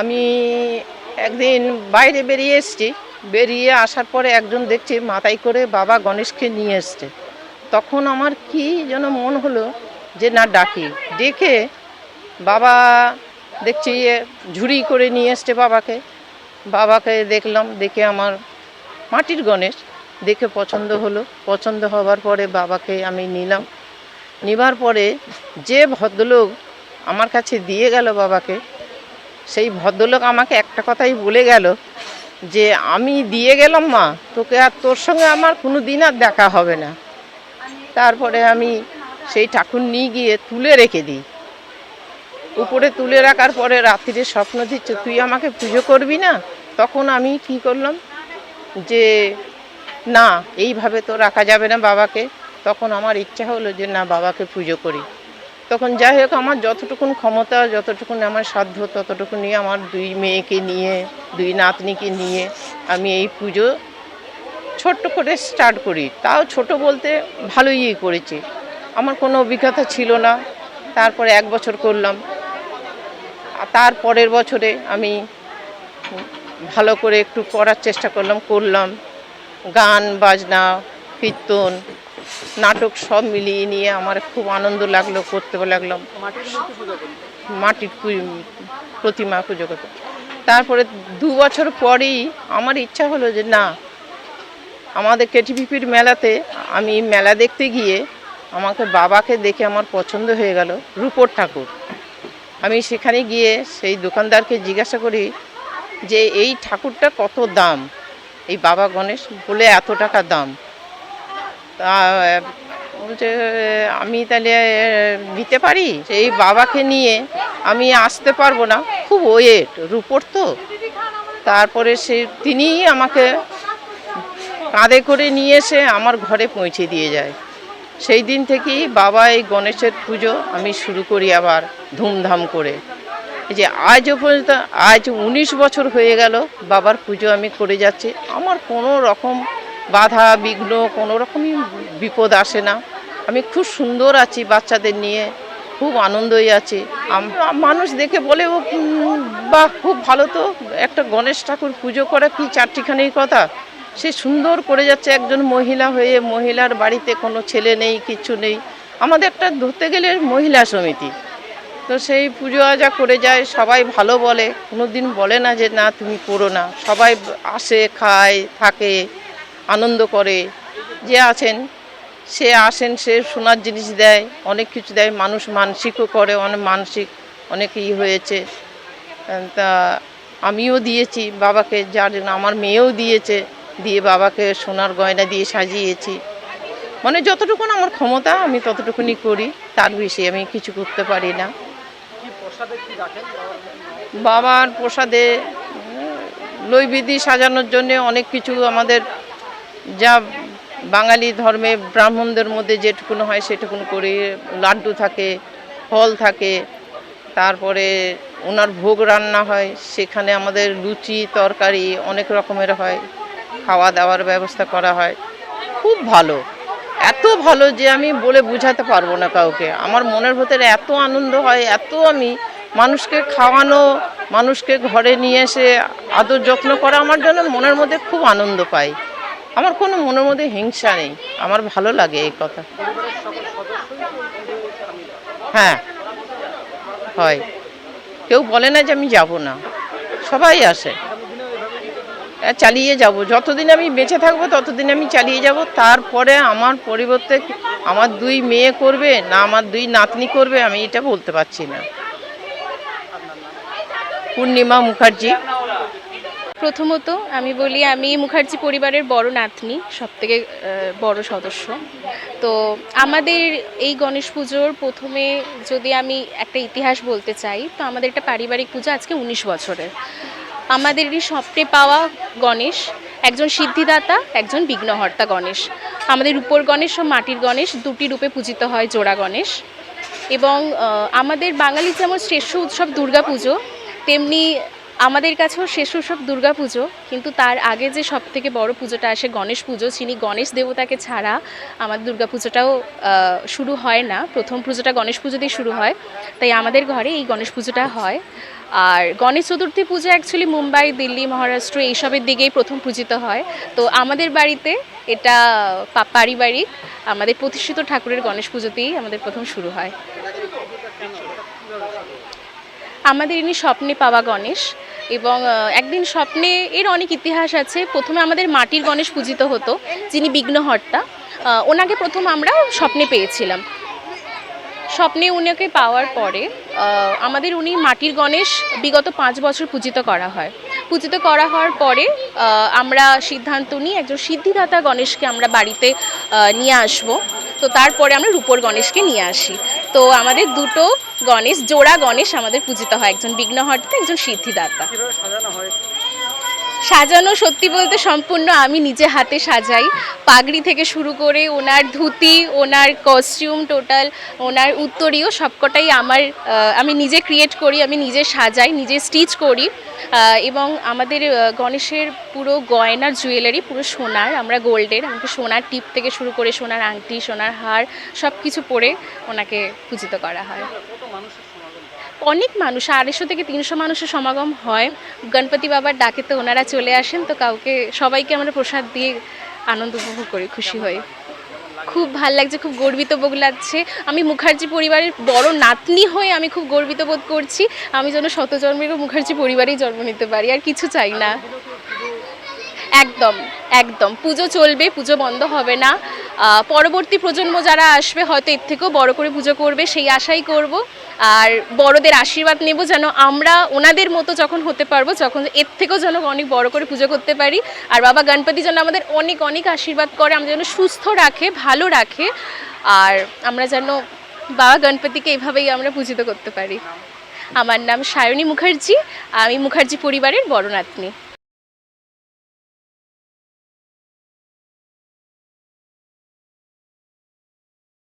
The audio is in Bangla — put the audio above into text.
আমি একদিন বাইরে বেরিয়ে এসেছি। বেরিয়ে আসার পরে একজন দেখছি মাথায় করে বাবা গণেশকে নিয়ে এসছে। তখন আমার কি যেন মন হলো যে না, ডাকি। ডেকে বাবা দেখছি ঝুড়ি করে নিয়ে এসছে বাবাকে। বাবাকে দেখলাম, দেখে আমার মাটির গণেশ। দেখে পছন্দ হলো। পছন্দ হওয়ার পরে বাবাকে আমি নিলাম। নেবার পরে যে ভদ্রলোক আমার কাছে দিয়ে গেল বাবাকে সেই ভদ্রলোক আমাকে একটা কথাই বলে গেল যে, আমি দিয়ে গেলাম মা, তোকে আর তোর সঙ্গে আমার কোনো দিন আর দেখা হবে না। তারপরে আমি সেই ঠাকুর নিয়ে গিয়ে তুলে রেখে দিই। উপরে তুলে রাখার পরে রাত্রিরে স্বপ্ন দিচ্ছে তুই আমাকে পুজো করবি না? তখন আমি কি করলাম যে, না, এইভাবে তো রাখা যাবে না বাবাকে। তখন আমার ইচ্ছা হলো যে, না, বাবাকে পুজো করি। তখন যাই হোক, আমার যতটুকুন ক্ষমতা, যতটুকুন আমার সাধ্য ততটুকু নিয়ে আমার দুই মেয়েকে নিয়ে, দুই নাতনিকে নিয়ে আমি এই পুজো ছোট্ট করে স্টার্ট করি। তাও ছোট বলতে ভালোই করেছি। আমার কোনো অভিজ্ঞতা ছিল না। তারপরে এক বছর করলাম। তার পরের বছরে আমি ভালো করে একটু করার চেষ্টা করলাম করলাম। গান, বাজনা, কীর্তন নাটক সব মিলিয়ে নিয়ে আমার খুব আনন্দ লাগল করতে লাগলাম মাটির প্রতিমা পুজো করতে। তারপরে দু বছর পরেই আমার ইচ্ছা হলো যে না, আমাদের কেটিভিপির মেলাতে আমি মেলা দেখতে গিয়ে আমাকে বাবাকে দেখে আমার পছন্দ হয়ে গেল রূপর ঠাকুর। আমি সেখানে গিয়ে সেই দোকানদারকে জিজ্ঞাসা করি যে, এই ঠাকুরটা কত দাম? এই বাবা গণেশ বলে, এত টাকা দাম। তা, বলছে, আমি তাহলে নিতে পারি? এই বাবাকে নিয়ে আমি আসতে পারব না। খুব ওয়েট, রূপর তো। তারপরে সে, তিনিই আমাকে কাঁধে করে নিয়ে এসে আমার ঘরে পৌঁছে দিয়ে যায়। সেই দিন থেকেই বাবা এই গণেশের পুজো আমি শুরু করি আবার ধুমধাম করে। যে আজও পর্যন্ত, আজ উনিশ বছর হয়ে গেল বাবার পুজো আমি করে যাচ্ছি। আমার কোনো রকম বাধা, বিঘ্ন, কোনো রকমই বিপদ আসে না। আমি খুব সুন্দর আছি বাচ্চাদের নিয়ে, খুব আনন্দই আছি। মানুষ দেখে বলে, ও বা খুব ভালো তো। একটা গণেশ ঠাকুর পুজো করা কি চারটিখানেই কথা? সে সুন্দর করে যাচ্ছে, একজন মহিলা হয়ে, মহিলার বাড়িতে কোনো ছেলে নেই, কিছু নেই। আমাদের একটা ধরতে গেলে মহিলা সমিতি। তো সেই পুজো আজা করে যায়, সবাই ভালো বলে। কোনো দিন বলে না যে, না, তুমি করো না। সবাই আসে, খায়, থাকে। আনন্দ করে, যে আছেন, সে আসেন, সে সোনার জিনিস দেয়, অনেক কিছু দেয়, মানুষ মানসিকও করে, অনেক মানসিক, অনেক ই হয়েছে। তা আমিও দিয়েছি বাবাকে, যার জন্য আমার মেয়েও দিয়েছে, দিয়ে বাবাকে সোনার গয়না দিয়ে সাজিয়েছি। মানে যতটুকুন আমার ক্ষমতা, আমি ততটুকুনি করি, তার বেশি আমি কিছু করতে পারি না। বাবার প্রসাদে লৈবিধি সাজানোর জন্য অনেক কিছু আমাদের যা বাঙালি ধর্মে ব্রাহ্মণদের মধ্যে যেটুকুন হয় সেটুকুন করে লাড্ডু থাকে, ফল থাকে, তারপরে ওনার ভোগ রান্না হয়, সেখানে আমাদের লুচি, তরকারি অনেক রকমের হয়, খাওয়া দাওয়ার ব্যবস্থা করা হয়। খুব ভালো। এত ভালো যে আমি বলে বোঝাতে পারব না কাউকে। আমার মনের ভেতরে এত আনন্দ হয়, এত আমি মানুষকে খাওয়ানো, মানুষকে ঘরে নিয়ে এসে আদর যত্ন করা আমার জন্য মনের মধ্যে খুব আনন্দ পাই। আমার কোনো মনের মধ্যে হিংসা নেই। আমার ভালো লাগে এই কথা। হ্যাঁ। হয়। কেউ বলে না যে আমি যাব না। সবাই আসে। চালিয়ে যাব। যতদিন আমি বেঁচে থাকব, ততদিন আমি চালিয়ে যাব। তারপরে আমার পরিবর্তে আমার দুই মেয়ে করবে, না আমার দুই নাতনি করবে, আমি এটা বলতে পারছি না। পূর্ণিমা মুখার্জি। প্রথমত আমি বলি, আমি মুখার্জি পরিবারের বড় নাতনি সব থেকে বড় সদস্য। তো আমাদের এই গণেশ পুজোর প্রথমে যদি আমি একটা ইতিহাস বলতে চাই, তো আমাদের একটা পারিবারিক পুজো আজকে উনিশ বছরের। আমাদেরই স্বপ্নে পাওয়া গণেশ একজন সিদ্ধিদাতা, একজন বিঘ্নহর্তা গণেশ। আমাদের রূপর গণেশ ও মাটির গণেশ দুটি রূপে পূজিত হয়, জোড়া গণেশ। এবং আমাদের বাঙালির যেমন শ্রেষ্ঠ উৎসব দুর্গাপুজো, তেমনি আমাদের কাছেও শেষ উৎসব দুর্গাপুজো কিন্তু তার আগে যে সব থেকে বড় পুজোটা আসে গণেশ পুজো যিনি গণেশ দেবতাকে ছাড়া আমাদের দুর্গাপুজোটাও আহ, শুরু হয় না। প্রথম পুজোটা গণেশ পুজো দিয়ে শুরু হয়। তাই আমাদের ঘরে এই গণেশ পুজোটা হয়। আর গণেশ চতুর্থী পুজো অ্যাকচুয়ালি মুম্বাই দিল্লি মহারাষ্ট্র এইসবের দিকেই প্রথম পূজিত হয়। তো আমাদের বাড়িতে এটা পারিবারিক আমাদের প্রতিষ্ঠিত ঠাকুরের গণেশ পুজোতেই আমাদের প্রথম শুরু হয়। আমাদের ইনি স্বপ্নে পাওয়া গণেশ। এবং একদিন স্বপ্নে এর অনেক ইতিহাস আছে। প্রথমে আমাদের মাটির গণেশ পূজিত হতো, যিনি বিঘ্নহর্তা। ওনাকে প্রথম আমরা স্বপ্নে পেয়েছিলাম। স্বপ্নে উনাকে পাওয়ার পরে আমাদের উনি মাটির গণেশ বিগত পাঁচ বছর পূজিত করা হয়। পূজিত করা হওয়ার পরে আমরা সিদ্ধান্ত নিই একজন সিদ্ধিদাতা গণেশকে আমরা বাড়িতে নিয়ে আসব। তো তারপরে আমরা রূপোর গণেশকে নিয়ে আসি। তো আমাদের দুটো গণেশ জোড়া গণেশ আমাদের পূজিত হয় একজন বিঘ্নহর্তা একজন সিদ্ধিদাতা। সাজানো সত্যি বলতে সম্পূর্ণ আমি নিজে হাতে সাজাই। পাগড়ি থেকে শুরু করে ওনার ধুতি, ওনার কস্টিউম টোটাল ওনার উত্তরীয় সবকটাই আমার আমি নিজে ক্রিয়েট করি, আমি নিজে সাজাই, নিজে স্টিচ করি। এবং আমাদের গণেশের পুরো গয়নার জুয়েলারি পুরো সোনার, আমরা গোল্ডের, আমাকে সোনার টিপ থেকে শুরু করে সোনার আংটি, সোনার হার সব কিছু পরে ওনাকে পূজিত করা হয়। অনেক মানুষ, আড়াইশো থেকে তিনশো মানুষের সমাগম হয়। গণপতি বাবার ডাকেতে ওনারা চলে আসেন, তো কাউকে, সবাইকে আমরা প্রসাদ দিয়ে আনন্দ উপভোগ করি, খুশি হই। খুব ভালো লাগছে, খুব গর্বিত বোধ লাগছে। আমি মুখার্জি পরিবারের বড় নাতনি হয়ে আমি খুব গর্বিত বোধ করছি। আমি যেন শত জন্মেরও মুখার্জি পরিবারেই জন্ম নিতে পারি, আর কিছু চাই না। একদম একদম। পুজো চলবে, পুজো বন্ধ হবে না। পরবর্তী প্রজন্ম যারা আসবে, হয়তো এর থেকেও বড় করে পুজো করবে, সেই আশাই করব। আর বড়দের আশীর্বাদ নেব যেন আমরা ওনাদের মতো যখন হতে পারব, যখন এর থেকেও যেন অনেক বড় করে পুজো করতে পারি। আর বাবা গণপতি যেন আমাদের অনেক অনেক আশীর্বাদ করে, আমরা যেন সুস্থ রাখে, ভালো রাখে, আর আমরা যেন বাবা গণপতিকে এভাবেই আমরা পূজিত করতে পারি। আমার নাম সায়নী মুখার্জি, আমি মুখার্জি পরিবারের বড় নাতনি।